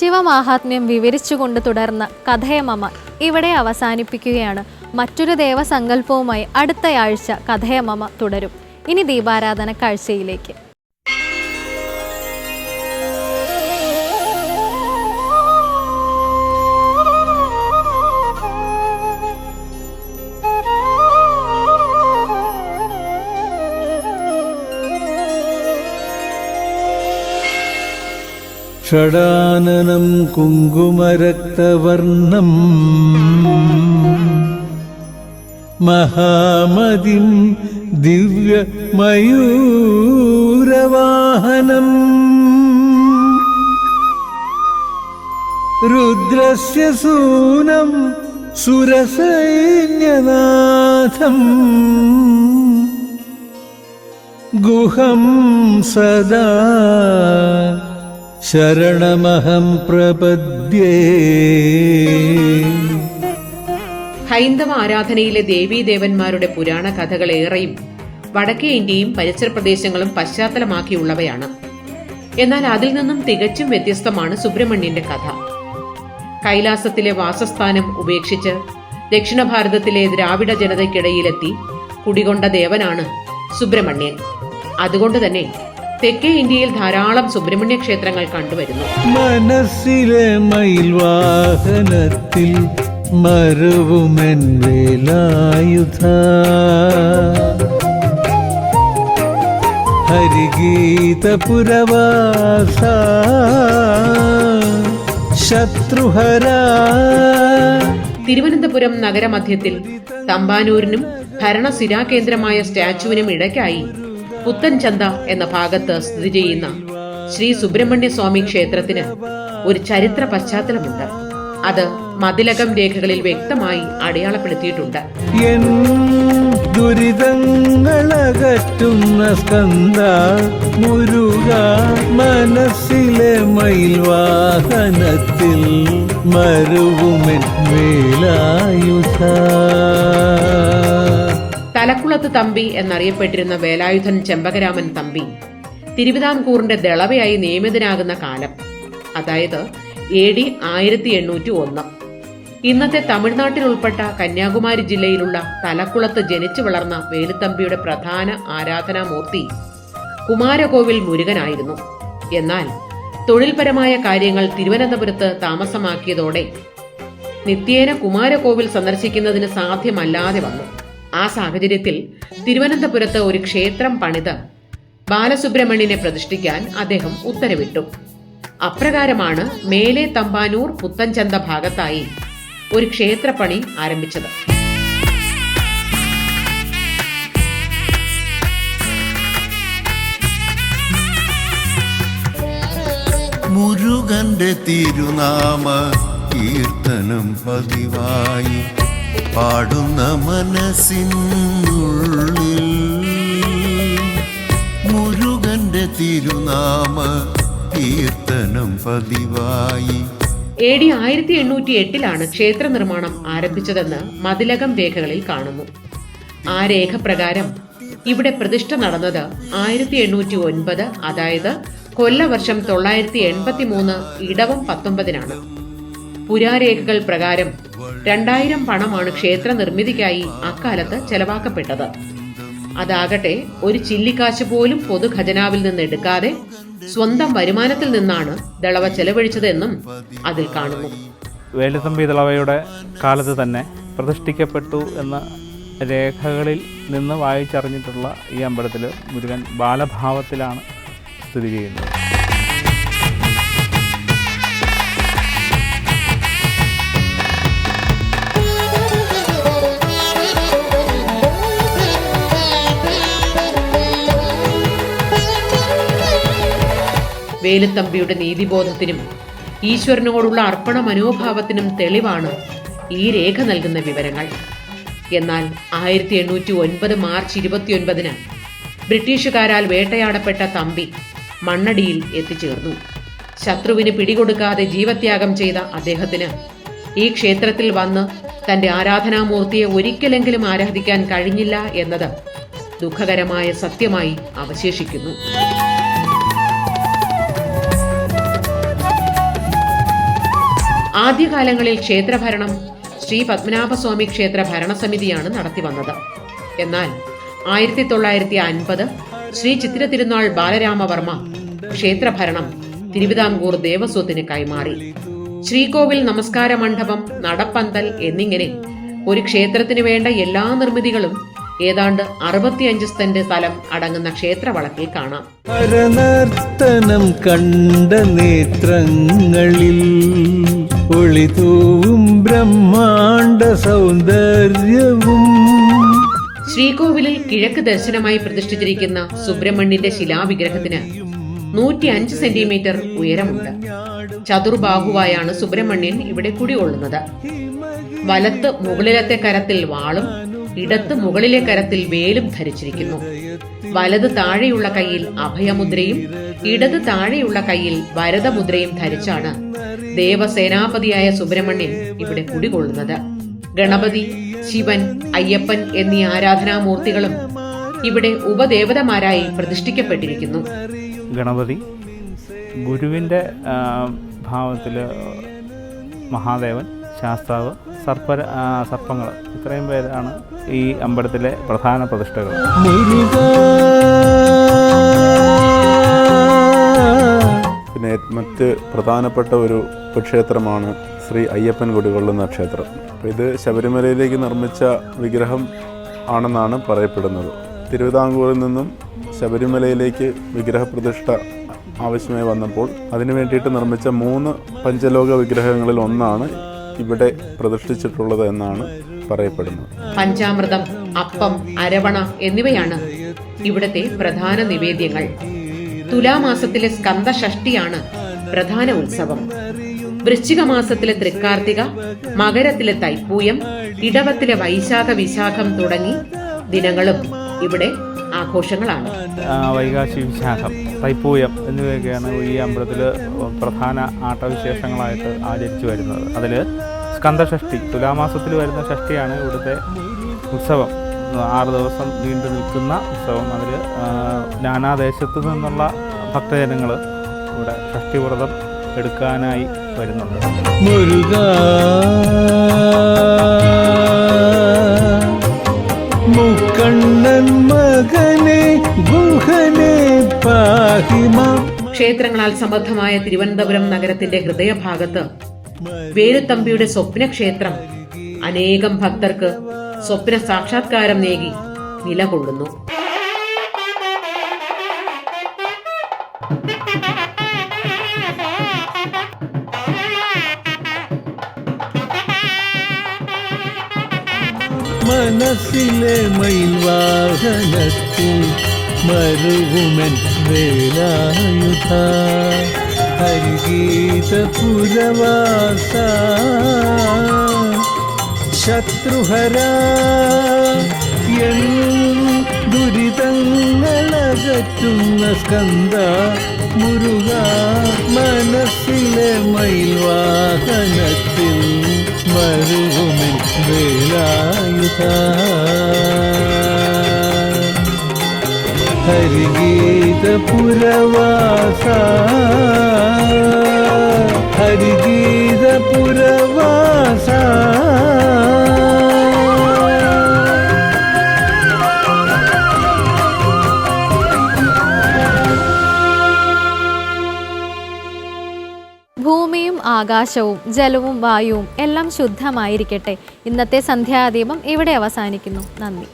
ശിവമാഹാത്മ്യം വിവരിച്ചുകൊണ്ട് തുടർന്ന കഥയമമ ഇവിടെ അവസാനിപ്പിക്കുകയാണ്. മറ്റൊരു ദേവസങ്കല്പവുമായി അടുത്തയാഴ്ച കഥയമമ തുടരും. ഇനി ദീപാരാധന കാഴ്ചയിലേക്ക്. ഷടാനനം കുങ്കുമരക്തവർണം മഹാമതിം ദിവ്യമയൂരവാഹനം. രുദ്രസ്യ സൂനം സുരസൈന്യനാഥം. ഗുഹം സദാ ശരണമഹം പ്രപദ്യേ. ഹൈന്ദവ ആരാധനയിലെ ദേവീദേവന്മാരുടെ പുരാണ കഥകൾ ഏറെയും വടക്കേ ഇന്ത്യയും പരിസര പ്രദേശങ്ങളും പശ്ചാത്തലമാക്കിയുള്ളവയാണ്. എന്നാൽ അതിൽ നിന്നും തികച്ചും വ്യത്യസ്തമാണ് സുബ്രഹ്മണ്യന്റെ കഥ. കൈലാസത്തിലെ വാസസ്ഥാനം ഉപേക്ഷിച്ച് ദക്ഷിണ ഭാരതത്തിലെ ദ്രാവിഡ ജനതയ്ക്കിടയിലെത്തി കുടികൊണ്ട ദേവനാണ് സുബ്രഹ്മണ്യൻ. അതുകൊണ്ട് തന്നെ തെക്കേ ഇന്ത്യയിൽ ധാരാളം സുബ്രഹ്മണ്യ ക്ഷേത്രങ്ങൾ കണ്ടുവരുന്നു. മനസ്സിലെ മയിൽവാഹനത്തിൽ മരുവുമെൻ വേലായുധ. ഹരിഗീതപുരവാസ. ശത്രുഹരാ. തിരുവനന്തപുരം നഗരമധ്യത്തിൽ തമ്പാനൂരിനും ഭരണസിരാ കേന്ദ്രമായ സ്റ്റാച്ചുവിനും ഇടയ്ക്കായി പുത്തൻചന്ത എന്ന ഭാഗത്ത് സ്ഥിതി ചെയ്യുന്ന ശ്രീ സുബ്രഹ്മണ്യ സ്വാമി ക്ഷേത്രത്തിന് ഒരു ചരിത്ര പശ്ചാത്തലമുണ്ട്. അത് മതിലകം രേഖകളിൽ വ്യക്തമായി അടയാളപ്പെടുത്തിയിട്ടുണ്ട്. ദുരിതങ്ങളകറ്റുന്ന സ്കന്ദ മുരുക മനസ്സിലെ മയിൽവാഹനത്തിൽ മരുവുമെൻ തലക്കുളത്ത് തമ്പി എന്നറിയപ്പെട്ടിരുന്ന വേലായുധൻ ചെമ്പകരാമൻ തമ്പി തിരുവിതാംകൂറിന്റെ ദളവയായി നിയമിതനാകുന്ന കാലം. അതായത് എ ഡി ആയിരത്തി എണ്ണൂറ്റി ഒന്ന്. ഇന്നത്തെ തമിഴ്നാട്ടിൽ ഉൾപ്പെട്ട കന്യാകുമാരി ജില്ലയിലുള്ള തലക്കുളത്ത് ജനിച്ചു വളർന്ന വേലുത്തമ്പിയുടെ പ്രധാന ആരാധനാമൂർത്തി കുമാരകോവിൽ മുരുകനായിരുന്നു. എന്നാൽ തൊഴിൽപരമായ കാര്യങ്ങൾ തിരുവനന്തപുരത്ത് താമസമാക്കിയതോടെ നിത്യേന കുമാരകോവിൽ സന്ദർശിക്കുന്നതിന് സാധ്യമല്ലാതെ വന്നു. ആ സാഹചര്യത്തിൽ തിരുവനന്തപുരത്ത് ഒരു ക്ഷേത്രം പണിത് ബാലസുബ്രഹ്മണ്യനെ പ്രതിഷ്ഠിക്കാൻ അദ്ദേഹം ഉത്തരവിട്ടു. അപ്രകാരമാണ് മേലെ തമ്പാനൂർ പുത്തൻചന്ത ഭാഗത്തായി ഒരു ക്ഷേത്രപ്പണി ആരംഭിച്ചത്. മുരുകന്റെ തിരുനാമ കീർത്തനം പതിവായി. പാടുന്ന മനസ്സിനുള്ളിൽ മുരുകന്റെ തിരുനാമ കീർത്തനം പതിവായി. എ ഡി ആയിരത്തി എണ്ണൂറ്റി എട്ടിലാണ് ക്ഷേത്ര നിർമ്മാണം ആരംഭിച്ചതെന്ന് മതിലകം രേഖകളിൽ കാണുന്നു. ആ രേഖ പ്രകാരം ഇവിടെ പ്രതിഷ്ഠ നടന്നത് ആയിരത്തി എണ്ണൂറ്റി ഒൻപത് അതായത് കൊല്ലവർഷം തൊള്ളായിരത്തി എൺപത്തി മൂന്ന് ഇടവം പത്തൊമ്പതിനാണ്. പുരാരേഖകൾ പ്രകാരം രണ്ടായിരം പണമാണ് ക്ഷേത്ര നിർമ്മിതിക്കായി അക്കാലത്ത് ചെലവാക്കപ്പെട്ടത്. അതാകട്ടെ ഒരു ചില്ലിക്കാശ് പോലും പൊതു ഖജനാവിൽ നിന്ന് എടുക്കാതെ സ്വന്തം വരുമാനത്തിൽ നിന്നാണ് ദളവ ചെലവഴിച്ചതെന്നും അതിൽ കാണുന്നു. വേലുത്തമ്പി ദളവയുടെ കാലത്ത് തന്നെ പ്രതിഷ്ഠിക്കപ്പെട്ടു എന്ന രേഖകളിൽ നിന്ന് വായിച്ചറിഞ്ഞിട്ടുള്ള ഈ അമ്പലത്തിൽ മുരുകൻ ബാലഭാവത്തിലാണ് സ്ഥിതി ചെയ്യുന്നത്. വേലുത്തമ്പിയുടെ നീതിബോധത്തിനും ഈശ്വരനോടുള്ള അർപ്പണ മനോഭാവത്തിനും തെളിവാണ് ഈ രേഖ നൽകുന്ന വിവരങ്ങൾ. എന്നാൽ ആയിരത്തി എണ്ണൂറ്റി ഒൻപത് മാർച്ച് ഇരുപത്തിയൊൻപതിന് ബ്രിട്ടീഷുകാരാൽ വേട്ടയാടപ്പെട്ട തമ്പി മണ്ണടിയിൽ എത്തിച്ചേർന്നു. ശത്രുവിന് പിടികൊടുക്കാതെ ജീവത്യാഗം ചെയ്ത അദ്ദേഹത്തിന് ഈ ക്ഷേത്രത്തിൽ വന്ന് തന്റെ ആരാധനാമൂർത്തിയെ ഒരിക്കലെങ്കിലും ആരാധിക്കാൻ കഴിഞ്ഞില്ല എന്നത് ദുഃഖകരമായ സത്യമായി അവശേഷിക്കുന്നു. ആദ്യകാലങ്ങളിൽ ക്ഷേത്രഭരണം ശ്രീ പത്മനാഭസ്വാമി ക്ഷേത്ര ഭരണസമിതിയാണ് നടത്തി വന്നത് എന്നാൽ ആയിരത്തി തൊള്ളായിരത്തി അൻപത് ശ്രീ ചിത്ര തിരുനാൾ ബാലരാമവർമ്മ ക്ഷേത്രഭരണം തിരുവിതാംകൂർ ദേവസ്വത്തിന് കൈമാറി. ശ്രീകോവിൽ നമസ്കാര മണ്ഡപം നടപ്പന്തൽ എന്നിങ്ങനെ ഒരു ക്ഷേത്രത്തിന് വേണ്ട എല്ലാ നിർമ്മിതികളും ഏതാണ്ട് അറുപത്തിയഞ്ച് സെന്റ് സ്ഥലം അടങ്ങുന്ന ക്ഷേത്രവളത്തിൽ കാണാം. കണ്ട നേത്രങ്ങളിൽ ഒളിതൂവും ബ്രഹ്മാണ്ട സൗന്ദര്യവും. ശ്രീകോവിലിൽ കിഴക്ക് ദർശനമായി പ്രതിഷ്ഠിച്ചിരിക്കുന്ന സുബ്രഹ്മണ്യന്റെ ശിലാവിഗ്രഹത്തിന് നൂറ്റി അഞ്ച് സെന്റിമീറ്റർ ഉയരമുണ്ട്. ചതുർബാഹുവായാണ് സുബ്രഹ്മണ്യൻ ഇവിടെ കുടികൊള്ളുന്നത്. വലത്ത് മുകളിലത്തെ കരത്തിൽ വാളും ഇടത്ത് മുകളിലെ കരത്തിൽ വേലും ധരിച്ചിരിക്കുന്നു. വലത് താഴെയുള്ള കൈയിൽ അഭയമുദ്രയും ഇടത് താഴെയുള്ള കൈയിൽ വരദമുദ്രയും ധരിച്ചാണ് ദേവസേനാപതിയായ സുബ്രഹ്മണ്യൻ ഇവിടെ കുടികൊള്ളുന്നത്. ഗണപതി ശിവൻ അയ്യപ്പൻ എന്നീ ആരാധനാമൂർത്തികളും ഇവിടെ ഉപദേവതമാരായി പ്രതിഷ്ഠിക്കപ്പെട്ടിരിക്കുന്നു. ഗണപതി ഗുരുവിന്റെ ഭാവത്തിൽ മഹാദേവൻ ശാസ്താവ് സർപ്പ സർപ്പങ്ങൾ ഇത്രയും പേരാണ് ഈ അമ്പലത്തിലെ പ്രധാന പ്രതിഷ്ഠകൾ. പിന്നെ മറ്റ് പ്രധാനപ്പെട്ട ഒരു ക്ഷേത്രമാണ് ശ്രീ അയ്യപ്പൻ കുടികൊള്ളുന്ന ക്ഷേത്രം ഇത് ശബരിമലയിലേക്ക് നിർമ്മിച്ച വിഗ്രഹം ആണെന്നാണ് പറയപ്പെടുന്നത്. തിരുവിതാംകൂറിൽ നിന്നും ശബരിമലയിലേക്ക് വിഗ്രഹപ്രതിഷ്ഠ ആവശ്യമായി വന്നപ്പോൾ അതിനു വേണ്ടിയിട്ട് നിർമ്മിച്ച മൂന്ന് പഞ്ചലോക വിഗ്രഹങ്ങളിൽ ഒന്നാണ് ഇവിടെ പ്രതിഷ്ഠിച്ചിട്ടുള്ളത് എന്നാണ് പറയപ്പെടുന്നത്. പഞ്ചാമൃതം അപ്പം അരവണ എന്നിവയാണ് ഇവിടത്തെ പ്രധാന നിവേദ്യങ്ങൾ. തുലാമാസത്തിലെ സ്കന്ദഷഷ്ടിയാണ് പ്രധാന ഉത്സവം. വൃശ്ചിക മാസത്തിലെ തൃക്കാർത്തിക മകരത്തിലെ തൈപ്പൂയം ഇടവത്തിലെ വൈശാഖ വിശാഖം തുടങ്ങി ദിനങ്ങളും ഇവിടെ ആഘോഷങ്ങളാണ്. വൈകാശി വിശാഖം. തൈപ്പൂയം എന്നിവയൊക്കെയാണ് ഈ അമ്പലത്തിൽ പ്രധാന ആട്ടവിശേഷങ്ങളായിട്ട് ആചരിച്ചു വരുന്നത്. അതിൽ സ്കന്ദഷഷ്ടി തുലാമാസത്തിൽ വരുന്ന ഷഷ്ടിയാണ് ഇവിടുത്തെ ഉത്സവം. ആറ് ദിവസം നീണ്ടു നിൽക്കുന്ന ഉത്സവം. അതിൽ നാനാദേശത്തു നിന്നുള്ള ഭക്തജനങ്ങൾ ഇവിടെ ഷഷ്ടിവ്രതം എടുക്കാനായി വരുന്നുണ്ട്. മുരുക മുക്കണ്ണൻ പാഹിമ ക്ഷേത്രങ്ങളാൽ സമൃദ്ധമായ തിരുവനന്തപുരം നഗരത്തിന്റെ ഹൃദയഭാഗത്ത് വേലുത്തമ്പിയുടെ സ്വപ്നക്ഷേത്രം അനേകം ഭക്തർക്ക് സ്വപ്ന സാക്ഷാത്കാരം നേകി നിലകൊള്ളുന്നു. മനസ്സിലെ മയിൽവാഹനത്തിൽ മരുവുമൻ വേലായുധ. ഹരിഗീത പുരവാസ. ശത്രുഹര എൻ ദുരിതങ്ങളകറ്റുന്ന സ്കന്ദ. മുരുക മനസ്സിലെ മയിൽവാഹനത്തിൽ മരുവുമൻ വേലായുധ. ഹരിഗീത പുരവാസ ഹരിഗീത പുരവാസ ഭൂമിയും ആകാശവും ജലവും വായുവും എല്ലാം ശുദ്ധമായിരിക്കട്ടെ. ഇന്നത്തെ സന്ധ്യാദീപം ഇവിടെ അവസാനിക്കുന്നു. നന്ദി.